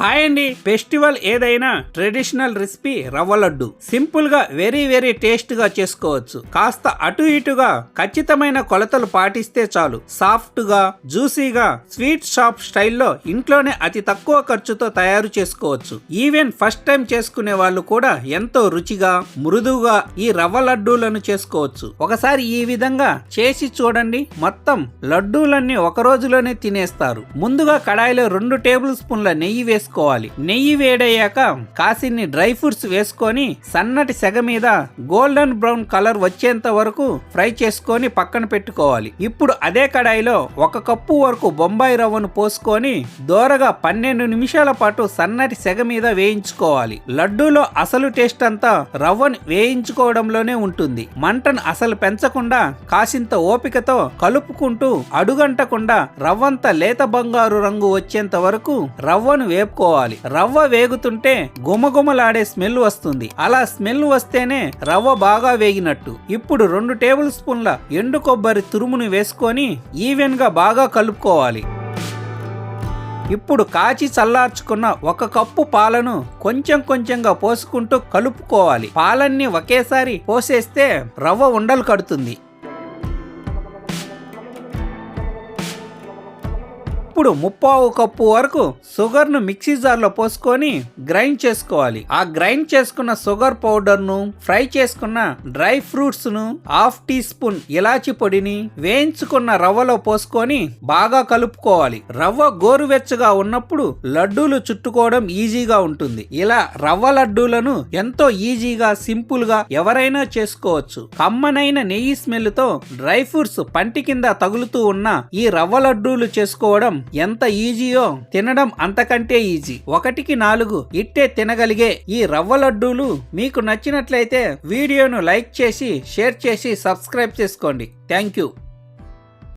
Hi అండి. Festival ఏదైనా traditional recipe రవ్వ లడ్డు. సింపుల్గా వెరీ వెరీ టేస్ట్గా చేసుకోవచ్చు. కాస్త అటు ఇటుగా ఖచ్చితమైన కొలతలు పాటిస్తే చాలు. సాఫ్ట్గా జ్యూసీగా స్వీట్ షాప్ స్టైల్లో ఇంట్లోనే అతి తక్కువ ఖర్చుతో తయారు చేసుకోవచ్చు. ఈవెన్ ఫస్ట్ టైం చేసుకునే వాళ్ళు కూడా ఎంతో రుచిగా మృదువుగా ఈ రవ్వ లడ్డూలను చేసుకోవచ్చు. ఒకసారి ఈ విధంగా చేసి చూడండి. మొత్తం లడ్డూలన్నీ ఒక రోజులోనే తినేస్తారు. ముందుగా కడాయిలో రెండు టేబుల్ స్పూన్ల నెయ్యి వేసుకోవాలి నెయ్యి వేడయ్యాక కాసిన్ని డ్రై ఫ్రూట్స్ వేసుకొని సన్నటి సెగ మీద గోల్డెన్ బ్రౌన్ కలర్ వచ్చేంత వరకు ఫ్రై చేసుకొని పక్కన పెట్టుకోవాలి. ఇప్పుడు అదే కడాయిలో ఒక కప్పు వరకు బొంబాయి రవ్వను పోసుకొని దోరగా పన్నెండు నిమిషాల పాటు సన్నటి సెగ మీద వేయించుకోవాలి. లడ్డూలో అసలు టేస్ట్ అంతా రవ్వను వేయించుకోవడంలోనే ఉంటుంది. మంటను అసలు పెంచకుండా కాసింత ఓపికతో కలుపుకుంటూ అడుగంటకుండా రవ్వంతా లేత బంగారు రంగు వచ్చేంత వరకు రవ్వను వేపు వేపుకోవాలి రవ్వ వేగుతుంటే గుమగుమలాడే స్మెల్ వస్తుంది. అలా స్మెల్ వస్తేనే రవ్వ బాగా వేగినట్టు. ఇప్పుడు రెండు టేబుల్ స్పూన్ల ఎండు కొబ్బరి తురుమును వేసుకొని ఈవెన్గా బాగా కలుపుకోవాలి. ఇప్పుడు కాచి చల్లార్చుకున్న ఒక కప్పు పాలను కొంచెం కొంచెంగా పోసుకుంటూ కలుపుకోవాలి. పాలన్నీ ఒకేసారి పోసేస్తే రవ్వ ఉండలు కడుతుంది. ఇప్పుడు ముప్పావు కప్పు వరకు షుగర్ను మిక్సీ జార్లో పోసుకొని గ్రైండ్ చేసుకోవాలి. ఆ గ్రైండ్ చేసుకున్న షుగర్ పౌడర్ను ఫ్రై చేసుకున్న డ్రై ఫ్రూట్స్ను హాఫ్ టీ స్పూన్ ఇలాచి పొడిని వేయించుకున్న రవ్వలో పోసుకొని బాగా కలుపుకోవాలి. రవ్వ గోరువెచ్చగా ఉన్నప్పుడు లడ్డూలు చుట్టుకోవడం ఈజీగా ఉంటుంది. ఇలా రవ్వ లడ్డూలను ఎంతో ఈజీగా సింపుల్గా ఎవరైనా చేసుకోవచ్చు. కమ్మనైన నెయ్యి స్మెల్తో డ్రై ఫ్రూట్స్ పంటి కింద తగులుతూ ఉన్న ఈ రవ్వ లడ్డూలు చేసుకోవడం ఎంత ఈజీయో తినడం అంతకంటే ఈజీ. ఒకటికి నాలుగు ఇట్టే తినగలిగే ఈ రవ్వ లడ్డూలు మీకు నచ్చినట్లయితే వీడియోను లైక్ చేసి షేర్ చేసి సబ్స్క్రైబ్ చేసుకోండి. Thank you.